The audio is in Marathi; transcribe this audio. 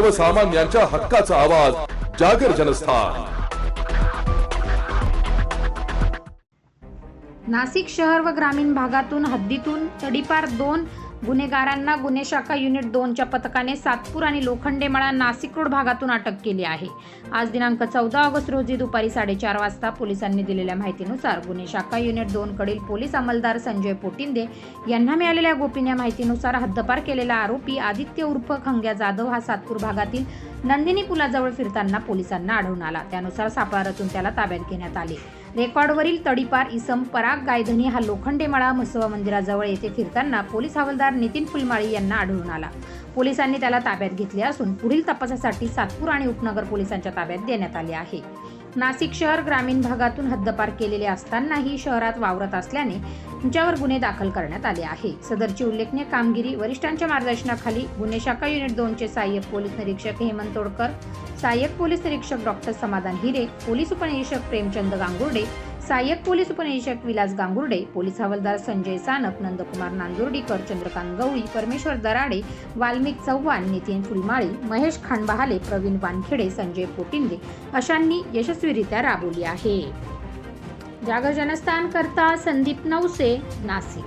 सर्वसामान्यांच्या हक्काचा आवाज जागर जनस्थान. नाशिक शहर व ग्रामीण भागातून हद्दीतून तडीपार दोन गुन्हेगारांना गुन्हे शाखा युनिट दोनच्या पथकाने सातपूर आणि लोखंडेमळा नाशिक रोड भागातून अटक केली आहे. आज दिनांक चौदा ऑगस्ट रोजी दुपारी साडेचार वाजता पोलिसांनी दिलेल्या माहितीनुसार गुन्हे शाखा युनिट दोनकडील पोलीस अंमलदार संजय पोटिंदे यांना मिळालेल्या गोपनीय माहितीनुसार हद्दपार केलेला आरोपी आदित्य उर्फ खंग्या जाधव हा सातपूर भागातील नंदिनी पुलाजवळ फिरताना पोलिसांना आढळून आला. त्यानुसार सापळा रचून त्याला ताब्यात घेण्यात आले. रेकॉर्डवरील तडीपार इसम पराग गायधनी हा लोखंडेमाळा म्हसवा मंदिराजवळ येथे फिरताना पोलीस हवालदार नितीन फुलमाळी यांना आढळून आला. पोलिसांनी त्याला ताब्यात घेतले असून पुढील तपासासाठी सातपूर आणि उपनगर पोलिसांच्या ताब्यात देण्यात आले आहे. नाशिक शहर ग्रामीण भागातून हद्दपार केलेले असतानाही शहरात वावरत असल्याने त्यांच्यावर गुन्हे दाखल करण्यात आले आहे सदरची उल्लेखनीय कामगिरी वरिष्ठांच्या मार्गदर्शनाखाली गुन्हे शाखा युनिट दोनचे सहाय्यक पोलीस निरीक्षक हेमंत तोडकर सहाय्यक पोलीस निरीक्षक डॉक्टर समाधान हिरे पोलीस उपनिरीक्षक प्रेमचंद गांगुर्डे सहाय्यक पोलीस उपनिरीक्षक विलास गांगुर्डे पोलीस हवालदार संजय सानप नंदकुमार नांदुर्डीकर चंद्रकांत गवळी परमेश्वर दराडे वाल्मिक चव्हाण नितीन फुलमाळी महेश खांडबहाले प्रवीण वानखेडे संजय पोटिंदे अशांनी यशस्वीरित्या राबवली आहे. जागर जनस्थान करता संदीप नवसे नाशिक.